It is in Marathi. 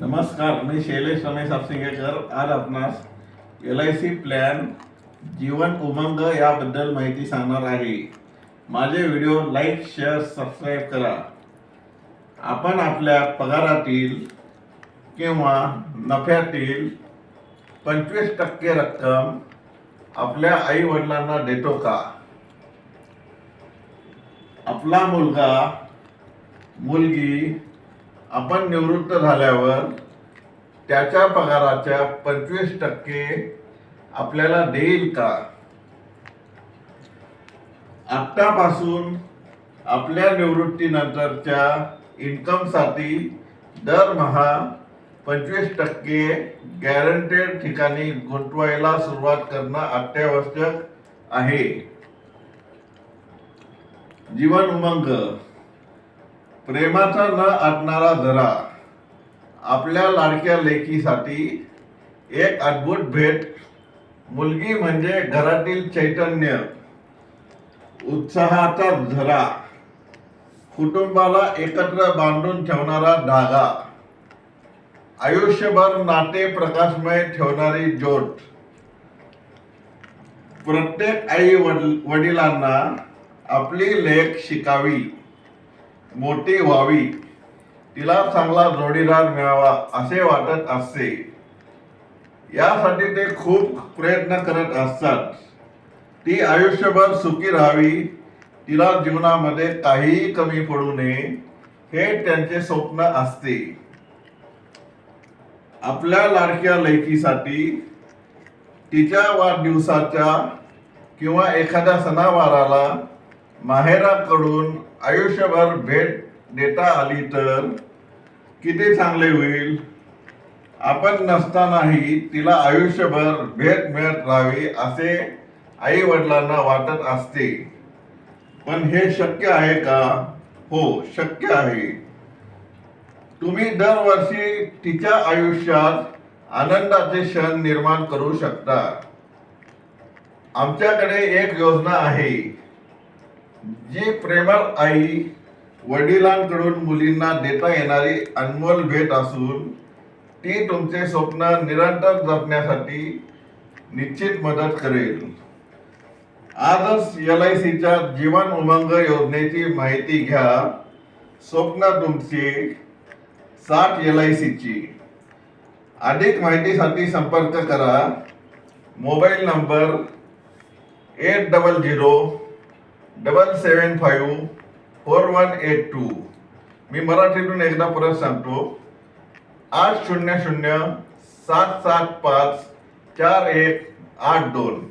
नमस्कार मी शैलेश रमेश आपसिंगेकर आज आपणास L I C plan Jeevan Umang याबद्दल माहिती सांगणार आहे. माझे व्हिडिओ लाईक शेअर सबस्क्राईब करा. आपण आपल्या पगारातील किंवा नफ्यातील पंचवीस टक्के रक्कम आपल्या आई वडिलांना देतो का? आपला मुलगा मुलगी आपण निवृत्त झाल्यावर त्याच्या पगाराच्या पंचवीस टक्के आपल्याला देईल का? आत्तापासून आपल्या निवृत्तीनंतरच्या इन्कमसाठी दरमहा पंचवीस टक्के गॅरंटेड ठिकाणी गुंतवायला सुरुवात करणं अत्यावश्यक आहे. जीवन उमंग. प्रेमाचा न आटणारा झरा आपल्या लाडक्या लेकीसाठी एक अद्भुत भेट. मुलगी म्हणजे घरातील चैतन्य. उत्साहाचा झरा. कुटुंबाला एकत्र बांधून ठेवणारा धागा. आयुष्यभर नाते प्रकाशमय ठेवणारी ज्योत प्रत्येक आई वडिलांना आपली लेख शिकावी. मोठी व्हावी. तिला चांगला जोडीदार मिळावा असे वाटत असते. यासाठी ते खूप प्रयत्न करत असतात. ती आयुष्यभर सुखी राहावी. तिला जीवनामध्ये काहीही कमी पडू नये हे त्यांचे स्वप्न असते. आपल्या लाडक्या लेकीसाठी तिच्या वाढदिवसाच्या किंवा एखाद्या सणावाराला माहेराकडून आयुष्यभर भेट देता आली तर किती चांगले होईल? आपण नसतानाही तिला आयुष्यभर भेट मिळत राहावी असे आई वडिलांना वाटत असते. पण हे शक्य आहे का? हो शक्य आहे. तुम्ही दरवर्षी तिच्या आयुष्यात आनंदाचे क्षण निर्माण करू शकता. आमच्याकडे एक योजना आहे. जी प्रेमळ आई वडिलांकडून मुलींना देता येणारी अनमोल भेट असून ती तुमचे स्वप्न निरंतर जपण्यासाठी निश्चित मदत करेल. आजच एल आय सीच्या जीवन उमंग योजनेची माहिती घ्या. स्वप्न तुमचे साठ एल आय सीची. अधिक माहितीसाठी संपर्क करा. Mobile number eight double zero double seven five four one eight two मी मराठीतून एकदा परत सांगतो. आठ शून्य शून्य सात सात पाच चार एक आठ दोन.